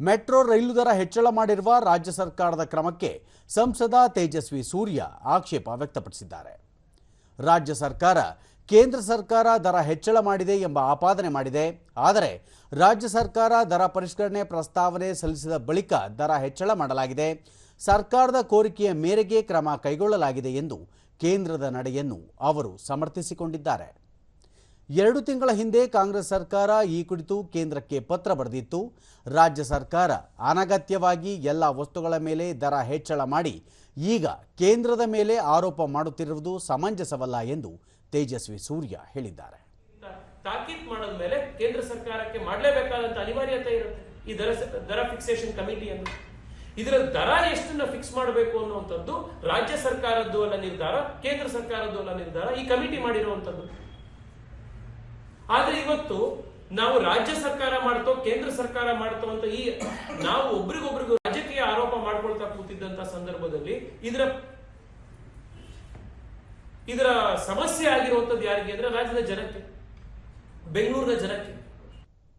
Metro ರೈಲು ದರ ಹೆಚ್ಚಳ ಮಾಡಿರುವ ರಾಜ್ಯ ಸರ್ಕಾರದ ಕ್ರಮಕ್ಕೆ ಸಂಸದ ತೇಜಸ್ವಿ ಸೂರ್ಯ ಆಕ್ಷೇಪ ವ್ಯಕ್ತಪಡಿಸಿದ್ದಾರೆ. ರಾಜ್ಯ ಸರ್ಕಾರ ಕೇಂದ್ರ ಸರ್ಕಾರ ದರ ಹೆಚ್ಚಳ ಮಾಡಿದೆ ಎಂಬ ಆಪಾದನೆ ಮಾಡಿದೆ. ಆದರೆ ರಾಜ್ಯ ಸರ್ಕಾರ ದರ ಪರಿಷ್ಕರಣೆ ಪ್ರಸ್ತಾವನೆ ಸಲ್ಲಿಸಿದ ಬಳಿಕ ದರ ಹೆಚ್ಚಳ ಮಾಡಲಾಗಿದೆ. ಸರ್ಕಾರದ ಕೋರಿಕೆಯ ಮೇರೆಗೆ ಕ್ರಮ ಕೈಗೊಳ್ಳಲಾಗಿದೆ ಎಂದು ಕೇಂದ್ರದ ನಡೆಯನ್ನು ಅವರು ಸಮರ್ಥಿಸಿಕೊಂಡಿದ್ದಾರೆ. ಎರಡು ತಿಂಗಳ ಹಿಂದೆ ಕಾಂಗ್ರೆಸ್ ಸರ್ಕಾರ ಈ ಕುರಿತು ಕೇಂದ್ರಕ್ಕೆ ಪತ್ರ ಬರೆದಿತ್ತು. ರಾಜ್ಯ ಸರ್ಕಾರ ಅನಗತ್ಯವಾಗಿ ಎಲ್ಲ ವಸ್ತುಗಳ ಮೇಲೆ ದರ ಹೆಚ್ಚಳ ಮಾಡಿ, ಈಗ ಕೇಂದ್ರದ ಮೇಲೆ ಆರೋಪ ಮಾಡುತ್ತಿರುವುದು ಸಮಂಜಸವಲ್ಲ ಎಂದು ತೇಜಸ್ವಿ ಸೂರ್ಯ ಹೇಳಿದ್ದಾರೆ. ತಾಕೀತ್ ಮಾಡಿದ ಮೇಲೆ ಕೇಂದ್ರ ಸರ್ಕಾರಕ್ಕೆ ಮಾಡಲೇಬೇಕಾದಂತ ಅನಿವಾರ್ಯತೆ ಇರುತ್ತೆ. ಈ ದರ ದರ ಫಿಕ್ಸೇಷನ್ ಇದರ ದರ ಎಷ್ಟನ್ನ ಫಿಕ್ಸ್ ಮಾಡಬೇಕು ಅನ್ನುವಂಥದ್ದು ರಾಜ್ಯ ಸರ್ಕಾರದ್ದು ಅಲ್ಲ ನಿರ್ಧಾರ, ಕೇಂದ್ರ ಸರ್ಕಾರದ್ದು ಅಲ್ಲ ನಿರ್ಧಾರ, ಈ ಕಮಿಟಿ ಮಾಡಿರುವಂಥದ್ದು. ಆದ್ರೆ ಇವತ್ತು ನಾವು ರಾಜ್ಯ ಸರ್ಕಾರ ಮಾಡ್ತೋ, ಕೇಂದ್ರ ಸರ್ಕಾರ ಮಾಡ್ತೋ ಅಂತ ಈ ನಾವು ಒಬ್ರಿಗೊಬ್ರಿಗೂ ರಾಜಕೀಯ ಆರೋಪ ಮಾಡ್ಕೊಳ್ತಾ ಕೂತಿದ್ದಂತ ಸಂದರ್ಭದಲ್ಲಿ ಇದರ ಇದರ ಸಮಸ್ಯೆ ಆಗಿರುವಂತದ್ದು ಯಾರಿಗೆ ಅಂದ್ರೆ ರಾಜ್ಯದ ಜನಕ್ಕೆ, ಬೆಂಗಳೂರಿನ ಜನಕ್ಕೆ.